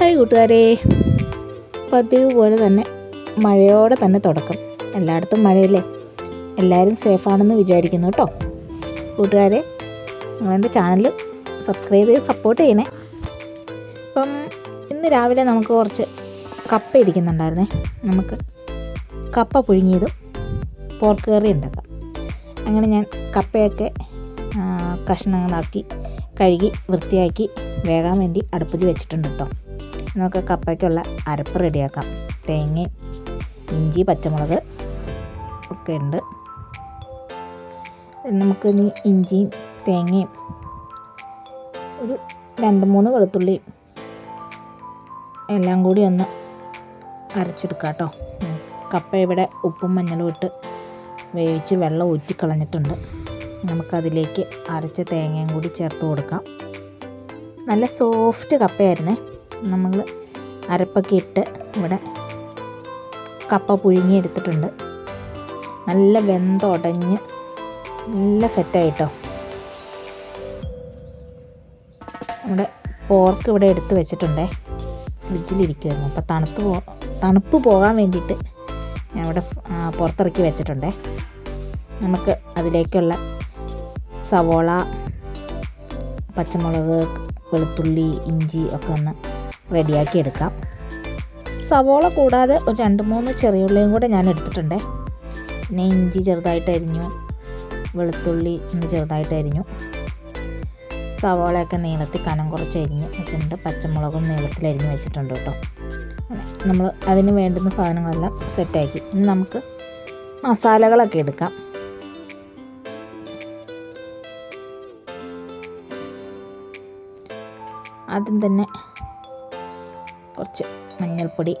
Hi കൂട്ടുകാരെ. പതിവ് പോലെ തന്നെ മഴയോടെ തന്നെ തുടക്കം. എല്ലായിടത്തും മഴയല്ലേ? എല്ലാവരും സേഫാണെന്ന് വിചാരിക്കുന്നു കേട്ടോ. കൂട്ടുകാരെ നിങ്ങളെന്റെ ചാനൽ സബ്സ്ക്രൈബ് ചെയ്ത് സപ്പോർട്ട് ചെയ്യണേ. അപ്പം ഇന്ന് രാവിലെ നമുക്ക് കുറച്ച് കപ്പ ഇരിക്കുന്നുണ്ടായിരുന്നേ. നമുക്ക് കപ്പ പുഴുങ്ങിയതും പോർക്ക് കറി ഉണ്ടാക്കാം. അങ്ങനെ ഞാൻ കപ്പയൊക്കെ കഷ്ണങ്ങളാക്കി കഴുകി വൃത്തിയാക്കി വേകാൻ വേണ്ടി അടുപ്പിൽ വെച്ചിട്ടുണ്ട് കേട്ടോ. നമുക്ക് കപ്പയ്ക്കുള്ള അരപ്പ് റെഡിയാക്കാം. തേങ്ങ ഇഞ്ചി പച്ചമുളക് ഒക്കെ ഉണ്ട്. നമുക്ക് ഇനി ഇഞ്ചിയും തേങ്ങയും ഒരു രണ്ട് മൂന്ന് വെളുത്തുള്ളിയും എല്ലാം കൂടി ഒന്ന് അരച്ചെടുക്കാം കേട്ടോ. കപ്പ ഇവിടെ ഉപ്പും മഞ്ഞളും ഇട്ട് വേവിച്ച് വെള്ളം ഊറ്റിക്കളഞ്ഞിട്ടുണ്ട് നമുക്കതിലേക്ക് അരച്ച തേങ്ങയും കൂടി ചേർത്ത് കൊടുക്കാം. നല്ല സോഫ്റ്റ് കപ്പയായിരുന്നേ. നമ്മൾ അരപ്പൊക്കെ ഇട്ട് ഇവിടെ കപ്പ പുഴുങ്ങി എടുത്തിട്ടുണ്ട് നല്ല വെന്തുടഞ്ഞ് നല്ല സെറ്റായിട്ടോ. നമ്മുടെ പോർക്ക് ഇവിടെ എടുത്ത് വെച്ചിട്ടുണ്ടേ. ഫ്രിഡ്ജിലിരിക്കുമായിരുന്നു അപ്പോൾ തണുത്ത് പോ തണുപ്പ് പോകാൻ വേണ്ടിയിട്ട് ഞാൻ ഇവിടെ പുറത്തിറക്കി വെച്ചിട്ടുണ്ടേ. നമുക്ക് അതിലേക്കുള്ള സവോള പച്ചമുളക് വെളുത്തുള്ളി ഇഞ്ചി ഒക്കെ ഒന്ന് റെഡിയാക്കി എടുക്കാം. സവോള കൂടാതെ ഒരു രണ്ട് മൂന്ന് ചെറിയുള്ളിയും കൂടെ ഞാൻ എടുത്തിട്ടുണ്ട്. പിന്നെ ഇഞ്ചി ചെറുതായിട്ട് അരിഞ്ഞു. വെളുത്തുള്ളി ഒന്ന് ചെറുതായിട്ട് അരിഞ്ഞു. സവോളയൊക്കെ നീളത്തിൽ കനം കുറച്ച് അരിഞ്ഞ് വെച്ചിട്ടുണ്ട്. പച്ചമുളകും നീളത്തിൽ അരിഞ്ഞ് വെച്ചിട്ടുണ്ട് കേട്ടോ. നമ്മൾ അതിന് വേണ്ടുന്ന സാധനങ്ങളെല്ലാം സെറ്റാക്കി ഇനി നമുക്ക് മസാലകളൊക്കെ എടുക്കാം. ആദ്യം തന്നെ കുറച്ച് മഞ്ഞൾപ്പൊടി.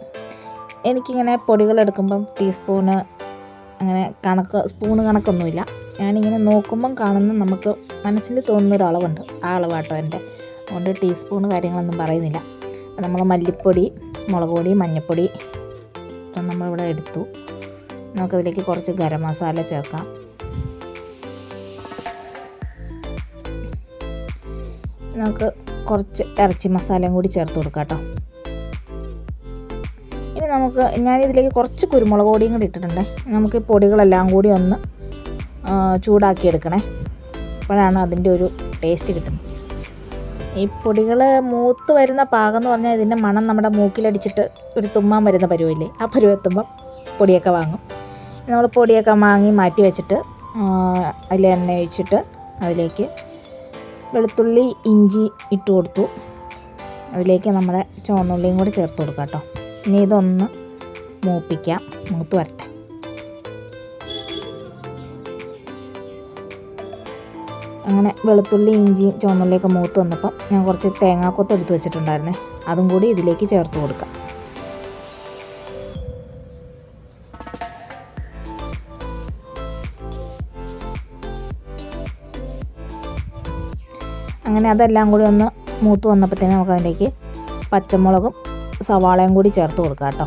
എനിക്കിങ്ങനെ പൊടികൾ എടുക്കുമ്പം ടീസ്പൂണ് അങ്ങനെ കണക്ക് സ്പൂണ് കണക്കൊന്നുമില്ല. ഞാനിങ്ങനെ നോക്കുമ്പം കാണുന്ന നമുക്ക് മനസ്സിൽ തോന്നുന്ന ഒരു അളവുണ്ട്. ആ അളവാട്ടോ എന്റെ. അതുകൊണ്ട് ടീസ്പൂണ് കാര്യങ്ങളൊന്നും പറയുന്നില്ല. അപ്പം നമ്മൾ മല്ലിപ്പൊടി മുളക് പൊടി മഞ്ഞൾപ്പൊടി നമ്മളിവിടെ എടുത്തു. നമുക്കതിലേക്ക് കുറച്ച് ഗരം മസാല ചേർക്കാം. നമുക്ക് കുറച്ച് ഇറച്ചി മസാലയും കൂടി ചേർത്ത് കൊടുക്കാം കേട്ടോ. നമുക്ക് ഞാനിതിലേക്ക് കുറച്ച് കുരുമുളക് പൊടിയും കൂടി ഇട്ടിട്ടുണ്ട്. നമുക്ക് ഈ പൊടികളെല്ലാം കൂടി ഒന്ന് ചൂടാക്കി എടുക്കണേ അപ്പോഴാണ് അതിന്റെ ഒരു ടേസ്റ്റ് കിട്ടുന്നത്. ഈ പൊടികൾ മൂത്ത് വരുന്ന പാകം എന്ന് പറഞ്ഞാൽ ഇതിന്റെ മണം നമ്മുടെ മൂക്കിലടിച്ചിട്ട് ഒരു തുമ്മാൻ വരുന്ന പരുവില്ലേ? ആ പരുവെത്തുമ്പം പൊടിയൊക്കെ വാങ്ങും. നമ്മൾ പൊടിയൊക്കെ വാങ്ങി മാറ്റി വെച്ചിട്ട് അതിൽ എണ്ണ ഒഴിച്ചിട്ട് അതിലേക്ക് വെളുത്തുള്ളി ഇഞ്ചി ഇട്ട് കൊടുത്തു. അതിലേക്ക് നമ്മുടെ ചുവന്നുള്ളിയും കൂടി ചേർത്ത് കൊടുക്കാം കേട്ടോ. ഇനി ഇതൊന്ന് മൂപ്പിക്കാം. മൂത്ത് വരട്ടെ. അങ്ങനെ വെളുത്തുള്ളി ഇഞ്ചിയും ചുവന്നുള്ളിയൊക്കെ മൂത്ത് വന്നപ്പം ഞാൻ കുറച്ച് തേങ്ങാക്കൊത്ത് എടുത്ത് വെച്ചിട്ടുണ്ടായിരുന്നേ. അതും കൂടി ഇതിലേക്ക് ചേർത്ത് കൊടുക്കാം. അങ്ങനെ അതെല്ലാം കൂടി ഒന്ന് മൂത്ത് വന്നപ്പോഴത്തേനും നമുക്ക് അതിലേക്ക് പച്ചമുളകും സവാളയും കൂടി ചേർത്ത് കൊടുക്കാം കേട്ടോ.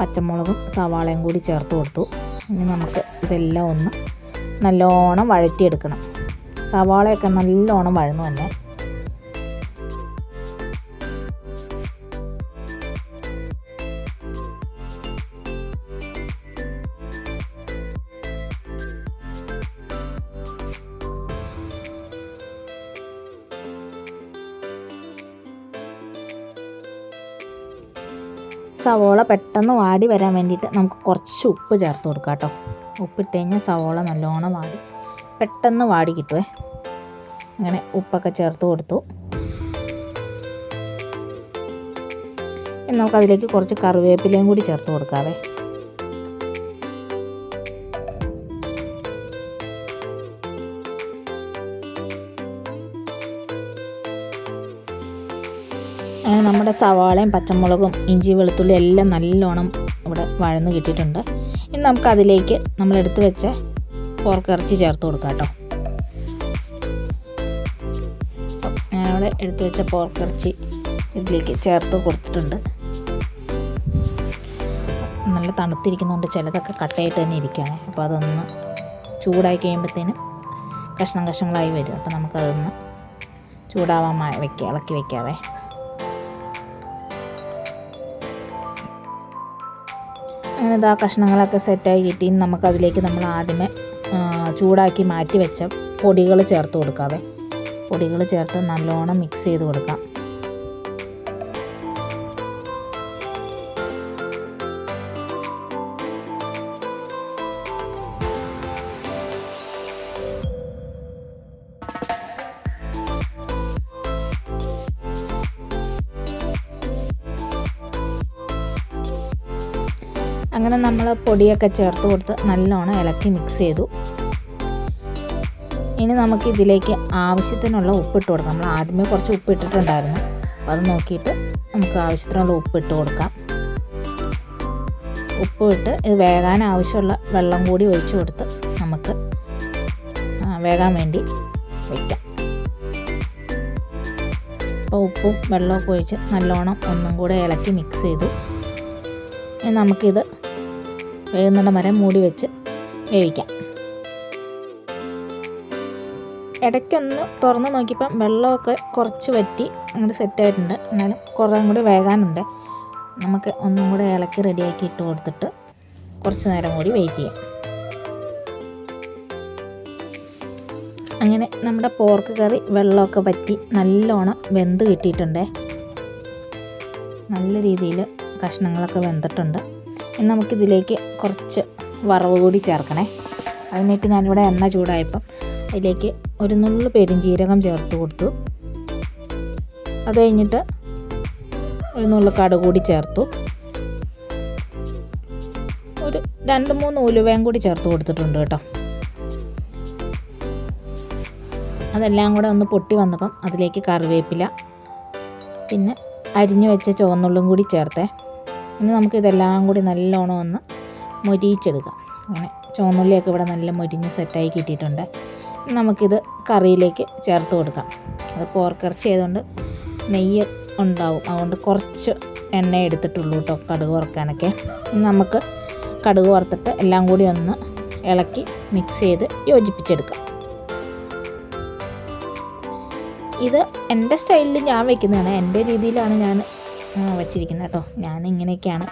പച്ചമുളകും സവാളയും കൂടി ചേർത്ത് കൊടുത്തു. ഇനി നമുക്ക് ഇതെല്ലാം ഒന്ന് നല്ലോണം വഴറ്റിയെടുക്കണം. സവാളയൊക്കെ നല്ലോണം വഴന്നു തന്നെ സവോള പെട്ടെന്ന് വാടി വരാൻ വേണ്ടിയിട്ട് നമുക്ക് കുറച്ച് ഉപ്പ് ചേർത്ത് കൊടുക്കാം കേട്ടോ. ഉപ്പിട്ട് കഴിഞ്ഞാൽ സവോള നല്ലോണം വാടി. പെട്ടെന്ന് വാടി കിട്ടുമേ അങ്ങനെ ഉപ്പൊക്കെ ചേർത്ത് കൊടുത്തു. ഇനി നമുക്ക് അതിലേക്ക് കുറച്ച് കറിവേപ്പിലയും കൂടി ചേർത്ത് കൊടുക്കാവേ. നമ്മുടെ സവാളയും പച്ചമുളകും ഇഞ്ചി വെളുത്തുള്ളി എല്ലാം നല്ലോണം ഇവിടെ വഴന്ന് കിട്ടിയിട്ടുണ്ട്. ഇനി നമുക്കതിലേക്ക് നമ്മൾ എടുത്തു വെച്ച പോർക്കിറച്ചി ചേർത്ത് കൊടുക്കാം കേട്ടോ. ഞാനവിടെ എടുത്ത് വെച്ച പോർക്കിറച്ചി ഇതിലേക്ക് ചേർത്ത് കൊടുത്തിട്ടുണ്ട്. നല്ല തണുത്തിരിക്കുന്നതുകൊണ്ട് ചിലതൊക്കെ കട്ടയായിട്ട് തന്നെ ഇരിക്കുകയാണ്. അപ്പോൾ അതൊന്ന് ചൂടായി കഴിയുമ്പോഴത്തേനും കഷ്ണം കഷ്ണങ്ങളായി വരും. അപ്പോൾ നമുക്കതൊന്ന് ചൂടാവാൻ വയ്ക്കുക ഇളക്കി വെക്കാവേ. അങ്ങനെ ഇതാ കഷ്ണങ്ങളൊക്കെ സെറ്റായി കിട്ടി. നമുക്കതിലേക്ക് നമ്മൾ ആദ്യമേ ചൂടാക്കി മാറ്റി വെച്ച പൊടികൾ ചേർത്ത് കൊടുക്കാവേ. പൊടികൾ ചേർത്ത് നല്ലോണം മിക്സ് ചെയ്ത് കൊടുക്കാം. അങ്ങനെ നമ്മൾ പൊടിയൊക്കെ ചേർത്ത് കൊടുത്ത് നല്ലോണം ഇളക്കി മിക്സ് ചെയ്തു. ഇനി നമുക്ക് ഇതിലേക്ക് ആവശ്യത്തിനുള്ള ഉപ്പിട്ട് കൊടുക്കാം. നമ്മൾ ആദ്യമേ കുറച്ച് ഉപ്പ് ഇട്ടിട്ടുണ്ടായിരുന്നു അപ്പോൾ അത് നോക്കിയിട്ട് നമുക്ക് ആവശ്യത്തിനുള്ള ഉപ്പ് ഇട്ട് കൊടുക്കാം. ഉപ്പ് ഇട്ട് ഇത് വേകാൻ ആവശ്യമുള്ള വെള്ളം കൂടി ഒഴിച്ചു കൊടുത്ത് നമുക്ക് വേകാൻ വേണ്ടി വയ്ക്കാം അപ്പോൾ ഉപ്പും വെള്ളമൊക്കെ ഒഴിച്ച് നല്ലോണം ഒന്നും കൂടെ ഇളക്കി മിക്സ് ചെയ്തു. നമുക്കിത് വേകുന്നിടം വരെ മൂടി വെച്ച് വേവിക്കാം. ഇടയ്ക്കൊന്ന് തുറന്ന് നോക്കിയപ്പം വെള്ളമൊക്കെ കുറച്ച് വറ്റി അങ്ങോട്ട് സെറ്റായിട്ടുണ്ട് എന്നാലും കുറേ കൂടി വേകാനുണ്ട്. നമുക്ക് ഒന്നും കൂടെ ഇളക്കി റെഡിയാക്കി ഇട്ട് കൊടുത്തിട്ട് കുറച്ച് നേരം കൂടി വെയിറ്റ് ചെയ്യാം. അങ്ങനെ നമ്മുടെ പോർക്ക് കറി വെള്ളമൊക്കെ പറ്റി നല്ലോണം വെന്ത് കിട്ടിയിട്ടുണ്ടേ. നല്ല രീതിയിൽ കഷ്ണങ്ങളൊക്കെ വെന്തിട്ടുണ്ട്. നമുക്കിതിലേക്ക് കുറച്ച് വറവ് കൂടി ചേർക്കണേ. അതിനായിട്ട് ഞാനിവിടെ എണ്ണ ചൂടായപ്പം അതിലേക്ക് ഒരു നുള്ളു ജീരകം ചേർത്ത് കൊടുത്തു. അത് കഴിഞ്ഞിട്ട് ഒരു നുള്ളു കടു കൂടി ചേർത്തു. ഒരു രണ്ട് മൂന്ന് ഉലുവയും കൂടി ചേർത്ത് കൊടുത്തിട്ടുണ്ട് കേട്ടോ. അതെല്ലാം കൂടെ ഒന്ന് പൊട്ടി വന്നപ്പം അതിലേക്ക് കറിവേപ്പില പിന്നെ അരിഞ്ഞു വെച്ച ചുവന്നുള്ളും കൂടി ചേർത്തേ. ഇനി നമുക്കിതെല്ലാം കൂടി നല്ലോണം ഒന്ന് മൊരിയിച്ചെടുക്കാം. അങ്ങനെ ചുവന്നുള്ളിയൊക്കെ ഇവിടെ നല്ല മൊരിഞ്ഞ് സെറ്റായി കിട്ടിയിട്ടുണ്ട്. നമുക്കിത് കറിയിലേക്ക് ചേർത്ത് കൊടുക്കാം. അത് പോർക്കിറച്ചി ആയതുകൊണ്ട് നെയ്യ് ഉണ്ടാവും. അതുകൊണ്ട് കുറച്ച് എണ്ണ എടുത്തിട്ടുള്ളൂ കേട്ടോ കടുക് വറുക്കാനൊക്കെ. നമുക്ക് കടുക് വറുത്തിട്ട് എല്ലാം കൂടി ഒന്ന് ഇളക്കി മിക്സ് ചെയ്ത് യോജിപ്പിച്ചെടുക്കാം. ഇത് എന്റെ സ്റ്റൈലിൽ ഞാൻ വെക്കുന്നതാണ്. എന്റെ രീതിയിലാണ് ഞാൻ വെച്ചിരിക്കുന്നത് കേട്ടോ. ഞാൻ ഇങ്ങനെയൊക്കെയാണ്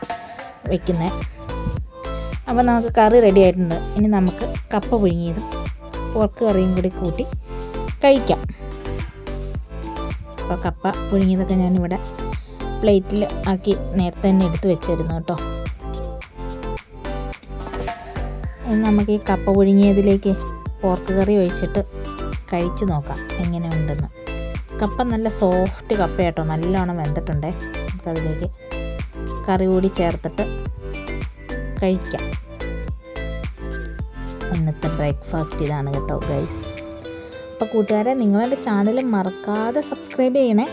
വെക്കുന്നത്. അപ്പോൾ നമുക്ക് കറി റെഡി ആയിട്ടുണ്ട്. ഇനി നമുക്ക് കപ്പ പുഴുങ്ങിയതും പോർക്ക് കറിയും കൂടി കൂട്ടി കഴിക്കാം. അപ്പോൾ കപ്പ പുഴുങ്ങിയതൊക്കെ ഞാനിവിടെ പ്ലേറ്റിൽ ആക്കി നേരത്തെ തന്നെ എടുത്ത് വെച്ചിരുന്നു കേട്ടോ. നമുക്ക് ഈ കപ്പ പുഴുങ്ങിയതിലേക്ക് പോർക്ക് കറി ഒഴിച്ചിട്ട് കഴിച്ചു നോക്കാം. എങ്ങനെയുണ്ടെന്ന്. കപ്പ നല്ല സോഫ്റ്റ് കപ്പ കേട്ടോ നല്ലോണം വെന്തിട്ടുണ്ടേ. നമുക്കതിലേക്ക് കറി കൂടി ചേർത്തിട്ട് കഴിക്കാം. ഇന്നത്തെ ബ്രേക്ക്ഫാസ്റ്റ് ഇതാണ് കേട്ടോ ഗൈസ് അപ്പോൾ കൂട്ടുകാരെ നിങ്ങളെന്റെ ചാനൽ മറക്കാതെ സബ്സ്ക്രൈബ് ചെയ്യണേ.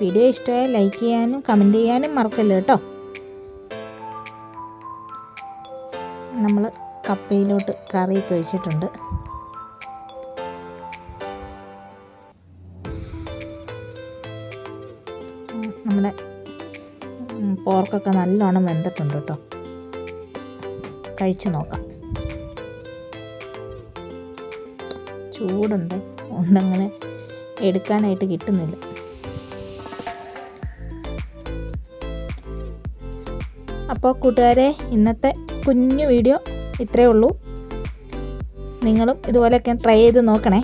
വീഡിയോ ഇഷ്ടമായാൽ ലൈക്ക് ചെയ്യാനും കമന്റ് ചെയ്യാനും മറക്കല്ല കേട്ടോ? നമ്മൾ കപ്പയിലോട്ട് കറി കഴിച്ചിട്ടുണ്ട് ഉം, പോർക്കൊക്കെ നല്ലോണം വെന്തിട്ടുണ്ട് കേട്ടോ കഴിച്ചു നോക്കാം. ചൂടുണ്ട്. ഒന്നങ്ങനെ എടുക്കാനായിട്ട് കിട്ടുന്നില്ല. അപ്പോൾ കൂട്ടുകാരെ ഇന്നത്തെ കുഞ്ഞു വീഡിയോ ഇത്രയേ ഉള്ളൂ. നിങ്ങളും ഇതുപോലെയൊക്കെ ട്രൈ ചെയ്ത് നോക്കണേ.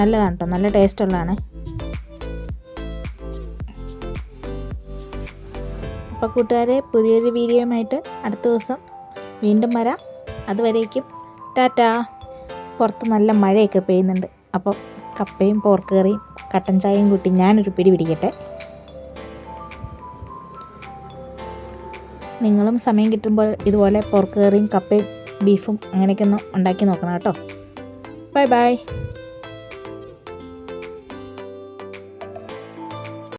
നല്ലതാണ് കേട്ടോ നല്ല ടേസ്റ്റ് ഉള്ളതാണ്. അപ്പോൾ കൂട്ടുകാരെ പുതിയൊരു വീഡിയോയുമായിട്ട് അടുത്ത ദിവസം വീണ്ടും വരാം. അതുവരേക്കും ടാറ്റാ. പുറത്ത് നല്ല മഴയൊക്കെ പെയ്യുന്നുണ്ട്. അപ്പോൾ കപ്പയും പോർക്ക് കറിയും കട്ടൻ ചായയും കൂട്ടി ഞാനൊരു പിടി പിടിക്കട്ടെ. നിങ്ങളും സമയം കിട്ടുമ്പോൾ ഇതുപോലെ പോർക്ക് കറിയും കപ്പയും ബീഫും അങ്ങനെയൊക്കെ ഒന്ന് ഉണ്ടാക്കി നോക്കണം കേട്ടോ. Bye bye.